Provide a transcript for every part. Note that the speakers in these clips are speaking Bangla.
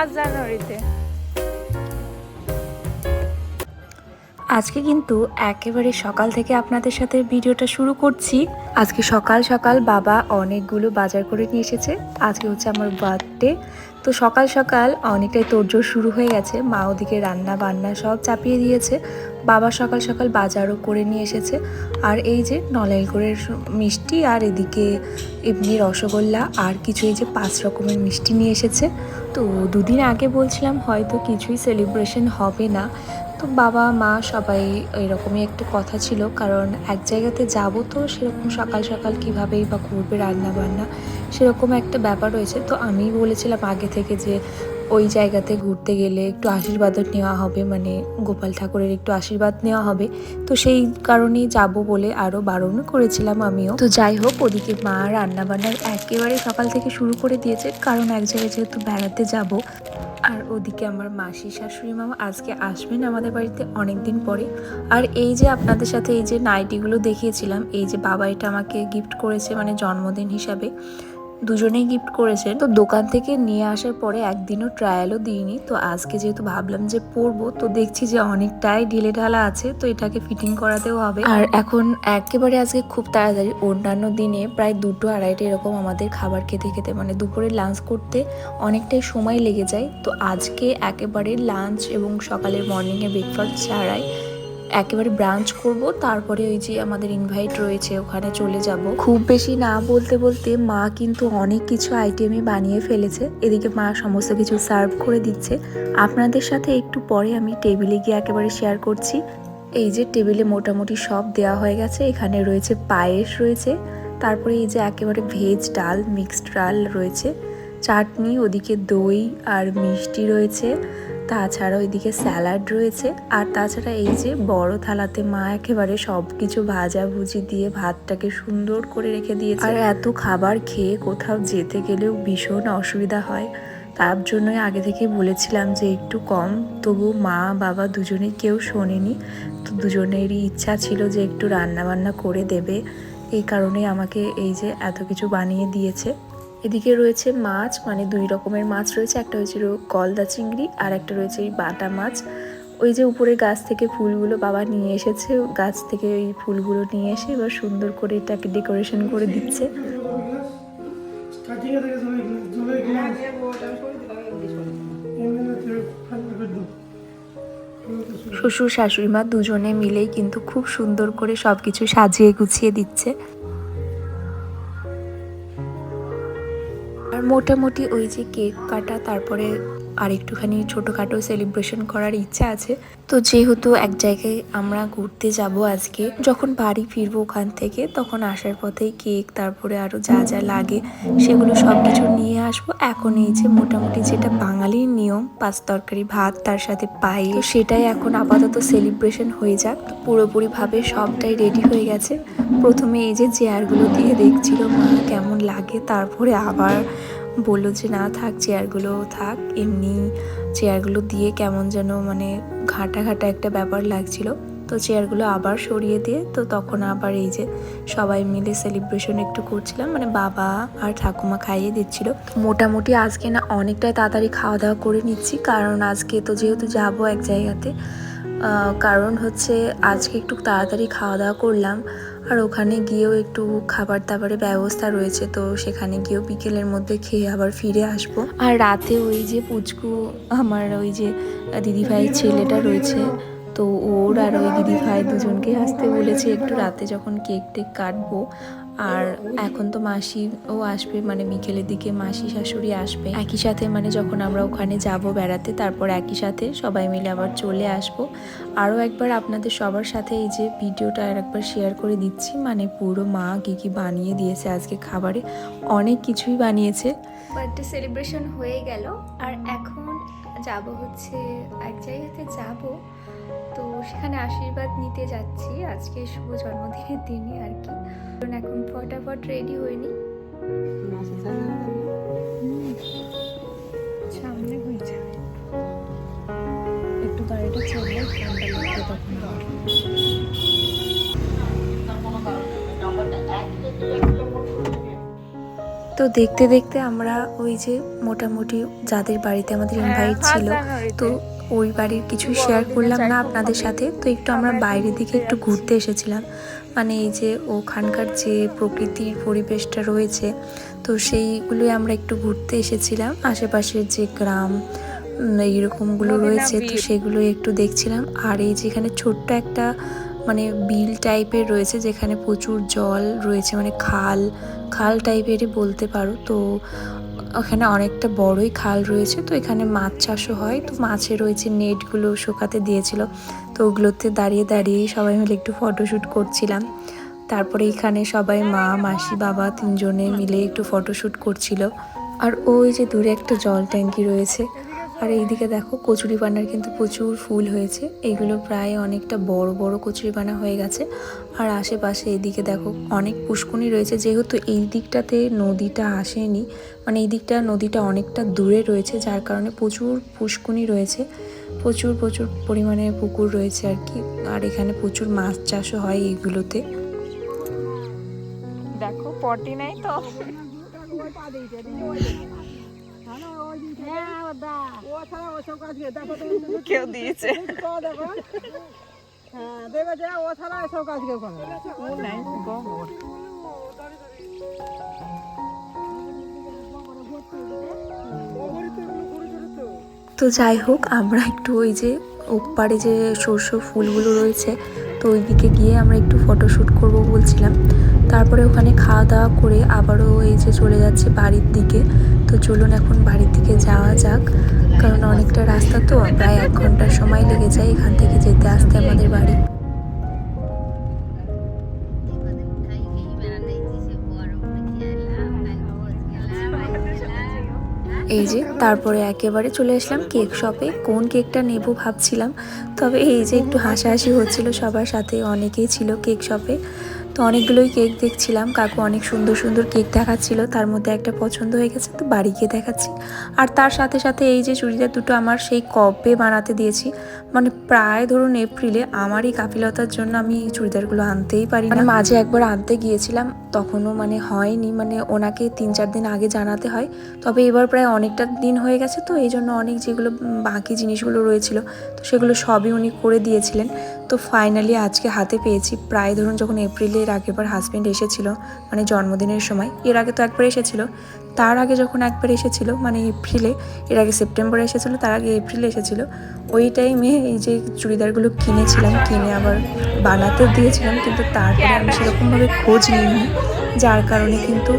পাঁচ জানুয়ারিতে। আজকে কিন্তু একেবারে সকাল থেকে আপনাদের সাথে ভিডিওটা শুরু করছি। আজকে সকাল সকাল বাবা অনেকগুলো বাজার করে নিয়ে এসেছে। আজকে হচ্ছে আমার বার্থডে তো সকাল সকাল অনেকটাই তোড়জোড় শুরু হয়ে গেছে। মা ওদিকে রান্না বান্না সব চাপিয়ে দিয়েছে। বাবা সকাল সকাল বাজারও করে নিয়ে এসেছে। আর এই যে নলেল মিষ্টি আর এদিকে এমনি রসগোল্লা আর কিছু এই যে পাঁচ রকমের মিষ্টি নিয়ে এসেছে। তো দুদিন আগে বলছিলাম হয়তো কিছুই সেলিব্রেশন হবে না। তো বাবা, মা সবাই এরকমই একটা কথা ছিল কারণ এক জায়গাতে যাব তো সেরকম সকাল সকাল কীভাবেই বা করবে রান্না বান্না সেরকম একটা ব্যাপার রয়েছে। তো আমি বলেছিলাম আগে থেকে যে ওই জায়গাতে ঘুরতে গেলে একটু আশীর্বাদও নেওয়া হবে মানে গোপাল ঠাকুরের একটু আশীর্বাদ নেওয়া হবে। তো সেই কারণেই যাব বলে আরও বারণও করেছিলাম আমিও। তো যাই হোক, ওদিকে মা রান্না বান্নার একেবারে সকাল থেকে শুরু করে দিয়েছে, কারণ এক জায়গায় যেহেতু বেড়াতে যাব। আর ওদিকে আমার মাসি শাশুড়ি মামা আজকে আসবেন আমাদের বাড়িতে অনেক দিন পরে। আর এই যে আপনাদের সাথে এই যে নাইটিগুলো দেখিয়েছিলাম, এই যে বাবা এটা আমাকে গিফট করেছে মানে জন্মদিন হিসাবে। দুজনেই গিফট করেছেন। তো দোকান থেকে নিয়ে আসার পরে একদিনও ট্রায়ালও দিইনি। তো আজকে যেহেতু ভাবলাম যে পরবো, তো দেখছি যে অনেকটাই ঢিলে ঢালা আছে, তো এটাকে ফিটিং করাতেও হবে। আর এখন একেবারে আজকে খুব তাড়াতাড়ি, অন্যান্য দিনে প্রায় দুটো আড়াইটে এরকম আমাদের খাবার খেতে খেতে মানে দুপুরে লাঞ্চ করতে অনেকটাই সময় লেগে যায়। তো আজকে একেবারে লাঞ্চ এবং সকালের মর্নিংয়ে ব্রেকফাস্ট ছাড়াই একেবারে ব্রাঞ্চ করব, তারপরে ওই যে আমাদের ইনভাইট রয়েছে, ওখানে চলে যাব। খুব বেশি না বলতে বলতে মা কিন্তু অনেক কিছু আইটেমই বানিয়ে ফেলেছে। এদিকে মা সমস্ত কিছু সার্ভ করে দিচ্ছে। আপনাদের সাথে একটু পরে আমি টেবিলে গিয়ে একেবারে শেয়ার করছি। এই যে টেবিলে মোটামুটি সব দেওয়া হয়ে গেছে, এখানে রয়েছে পায়েস রয়েছে, তারপরে এই যে একেবারে ভেজ ডাল মিক্সড ডাল রয়েছে, চাটনি, ওদিকে দই আর মিষ্টি রয়েছে। তাছাড়া ওইদিকে স্যালাড রয়েছে। আর তাছাড়া এই যে বড় থালাতে মা একেবারে সব কিছু ভাজা ভুজি দিয়ে ভাতটাকে সুন্দর করে রেখে দিয়েছে। আর এত খাবার খেয়ে কোথাও যেতে গেলেও ভীষণ অসুবিধা হয়। তার জন্যই আগে থেকে বলেছিলাম যে একটু কম, তবু মা, বাবা দুজনেই কেউ শোনেনি। তো দুজনেরই ইচ্ছা ছিল যে একটু রান্না বান্না করে দেবে। এই কারণে আমাকে এই যে এত কিছু বানিয়ে দিয়েছে। এদিকে রয়েছে মাছ মানে দুই রকমের মাছ রয়েছে। একটা হচ্ছে গলদা চিংড়ি আর একটা রয়েছে এই বাটা মাছ। ওই যে উপরে গাছ থেকে ফুলগুলো বাবা নিয়ে এসেছে। গাছ থেকে ওই ফুলগুলো নিয়ে এসে এবার সুন্দর করে এটাকে ডেকোরেশন করে দিচ্ছে। দাও শ্বশুর শাশুড়ি মা দুজনে মিলেই কিন্তু খুব সুন্দর করে সব কিছু সাজিয়ে গুছিয়ে দিচ্ছে। মোটামুটি ওই যে কেক কাটা, তারপরে আর একটুখানি ছোটোখাটো সেলিব্রেশন করার ইচ্ছা আছে। তো যেহেতু এক জায়গায় আমরা ঘুরতে যাব আজকে, যখন বাড়ি ফিরবো ওখান থেকে, তখন আসার পথেই কেক, তারপরে আরও যা যা লাগে, সেগুলো সব কিছু নিয়ে আসব। এখন এই যে মোটামুটি যেটা বাঙালির নিয়ম, পাঁচ তরকারি, ভাত, তার সাথে পাই সেটাই এখন আপাতত সেলিব্রেশন হয়ে যাক। পুরোপুরিভাবে সবটাই রেডি হয়ে গেছে। প্রথমে এই যে চেয়ারগুলো দিয়ে দেখছিল কেমন লাগে, তারপরে আবার বলল যে, না থাক, চেয়ারগুলো থাক। এমনি চেয়ারগুলো দিয়ে কেমন যেন মানে ঘাটা ঘাটা একটা ব্যাপার লাগছিল। তো চেয়ারগুলো আবার সরিয়ে দিয়ে তো তখন আবার এই যে সবাই মিলে সেলিব্রেশন একটু করছিলাম। মানে বাবা আর ঠাকুমা খাইয়ে দিচ্ছিল। মোটামুটি আজকে না অনেকটাই তাড়াতাড়ি খাওয়া দাওয়া করে নিচ্ছি। কারণ আজকে তো যেহেতু যাব এক জায়গাতে কারণ হচ্ছে আজকে একটু তাড়াতাড়ি খাওয়া দাওয়া করলাম, আর ওখানে গিয়েও একটু খাবার দাবারের ব্যবস্থা রয়েছে, তো সেখানে গিয়েও বিকেলের মধ্যে খেয়ে আবার ফিরে আসব। আর রাতে ওই যে পুচকু, আমার ওই যে দিদিভাইয়ের ছেলেটা রয়েছে তো ওর আর ওই দিদি ভাই দুজনকে আসতে বলেছে, একটু রাতে যখন কেক টেক কাটবো। আর এখন তো মাসি ও আসবে মানে বিকেলের দিকে মাসি শাশুড়ি আসবে। একই সাথে মানে যখন আমরা ওখানে যাব বেড়াতে, তারপর একই সাথে সবাই মিলে আবার চলে আসব। আরও একবার আপনাদের সবার সাথে এই যে ভিডিওটা আর একবার শেয়ার করে দিচ্ছি মানে পুরো মা কী কী বানিয়ে দিয়েছে আজকে খাবারে। অনেক কিছুই বানিয়েছে। বার্থডে সেলিব্রেশন হয়ে গেল, আর এখন যাব হচ্ছে এক জায়গাতে যাব। তো সেখানে আশীর্বাদ নিতে যাচ্ছি। আজকে শুভ জন্মদিনের দিনে আর কি। কারণ এখন ফটাফট রেডি হয়নি সামনে হয়ে যাবে। একটু গাড়িটা চললে ঠান্ডা লাগবে তখন। তো দেখতে দেখতে আমরা ওই যে মোটামুটি যাদের বাড়িতে আমাদের ইনভাইট ছিল তো ওই বাড়ির কিছুই শেয়ার করলাম না আপনাদের সাথে। তো একটু আমরা বাইরের দিকে একটু ঘুরতে এসেছিলাম। মানে এই যে ওখানকার যে প্রকৃতির পরিবেশটা রয়েছে তো সেইগুলোই আমরা একটু ঘুরতে এসেছিলাম। আশেপাশের যে গ্রাম এইরকমগুলো রয়েছে তো সেগুলোই একটু দেখছিলাম। আর এই যেখানে ছোট্ট একটা মানে বিল টাইপের রয়েছে, যেখানে প্রচুর জল রয়েছে মানে খাল খাল টাইপেরই বলতে পারো। তো ওখানে অনেকটা বড়ই খাল রয়েছে, তো এখানে মাছ চাষও হয়। তো মাছে রয়েছে নেটগুলো শুকাতে দিয়েছিল, তো ওগুলোতে দাঁড়িয়ে দাঁড়িয়ে সবাই মিলে একটু ফটোশ্যুট করছিলাম। তারপরে এখানে সবাই মা, মাসি, বাবা তিনজনে মিলে একটু ফটোশ্যুট করছিল। আর ওই যে দূরে একটা জল ট্যাঙ্কি রয়েছে আর এইদিকে দেখো কচুরিপানার কিন্তু প্রচুর ফুল হয়েছে। এগুলো প্রায় অনেকটা বড় বড় কচুরিপানা হয়ে গেছে। আর আশেপাশে এদিকে দেখো অনেক পুষ্কুনি রয়েছে। যেহেতু এই দিকটাতে নদীটা আসেনি মানে এই দিকটা নদীটা অনেকটা দূরে রয়েছে যার কারণে প্রচুর পুষ্কুনি রয়েছে। প্রচুর প্রচুর পরিমাণে পুকুর রয়েছে আর কি। আর এখানে প্রচুর মাছ চাষও হয় এইগুলোতে। দেখো পটি নাই তো। কেউ দিয়েছে। তো যাই হোক, আমরা একটু ওই যে ওপারে যে সর্ষ ফুলগুলো রয়েছে, তো ওই দিকে গিয়ে আমরা একটু ফটোশ্যুট করব বলছিলাম। তারপরে ওখানে খাওয়া দাওয়া করে আবারও এই যে চলে যাচ্ছে বাড়ির দিকে। তো চলুন এখন বাড়ির দিকে যাওয়া যাক। কারণ অনেকটা রাস্তা তো, প্রায় এক ঘণ্টার সময় লেগে যায় এখান থেকে যেতে আসতে আমাদের বাড়ি। এই যে, তারপরে একেবারে চলে আসলাম কেক শপে। কোন কেকটা নেব ভাবছিলাম, তবে এই যে একটু হাসাহাসি হচ্ছিল সবার সাথে, অনেকেই ছিল কেক শপে। তো অনেকগুলোই কেক দেখছিলাম। কাকু অনেক সুন্দর সুন্দর কেক দেখাচ্ছিল। তার মধ্যে একটা পছন্দ হয়ে গেছে তো বাড়ি গিয়ে দেখাচ্ছি। আর তার সাথে সাথে এই যে চুড়িদার দুটো আমার সেই কবে বানাতে দিয়েছি মানে প্রায় ধরুন এপ্রিলে আমারই কাপিলতার জন্য আমি এই চুড়িদারগুলো আনতেই পারি। মানে মাঝে একবার আনতে গিয়েছিলাম, তখনও মানে হয়নি মানে ওনাকে তিন চার দিন আগে জানাতে হয়। তবে এবার প্রায় অনেকটা দিন হয়ে গেছে তো, এই জন্য অনেক যেগুলো বাকি জিনিসগুলো রয়েছিল, তো সেগুলো সবই উনি করে দিয়েছিলেন। তো ফাইনালি আজকে হাতে পেয়েছি। প্রায় ধরুন যখন এপ্রিলের আগেবার হাজব্যান্ড এসেছিল মানে জন্মদিনের সময়, এর আগে তো একবার এসেছিল। তার আগে যখন একবার এসেছিল মানে এপ্রিলে এর আগে সেপ্টেম্বরে এসেছিল, তার আগে এপ্রিলে এসেছিল। ওই টাইমে এই যে চুড়িদারগুলো কিনেছিলাম, কিনে আবার বানাতে দিয়েছিলাম, কিন্তু তারপরে আমি সেরকমভাবে খোঁজ নিইনি। যার কারণে কিন্তু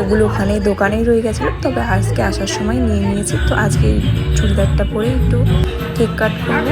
ওগুলো ওখানে দোকানেই রয়ে গেছিল, তবে আজকে আসার সময় নিয়ে নিয়েছি। তো আজকে চুড়িদারটা পরে একটু কেক কাট করব।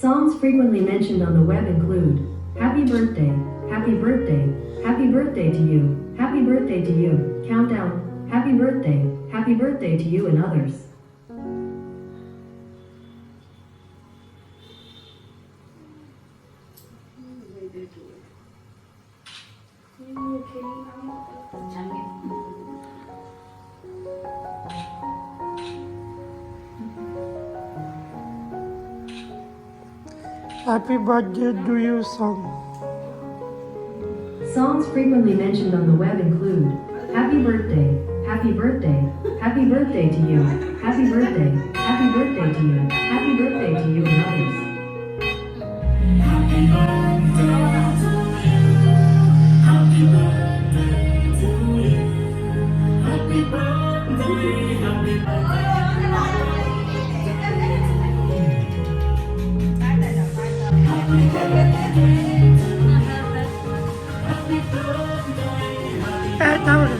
Songs frequently mentioned on the web include Happy Birthday, Happy Birthday, Happy Birthday to you, Happy Birthday to you, Countdown, Happy Birthday, Happy Birthday to you, and others. Happy Birthday to You song. Songs frequently mentioned on the web include Happy Birthday, Happy Birthday, Happy Birthday to You, Happy Birthday, Happy Birthday to You, Happy Birthday to You and others. Happy Birthday to You, Happy Birthday to You, Happy Birthday, Happy Birthday. থামো না।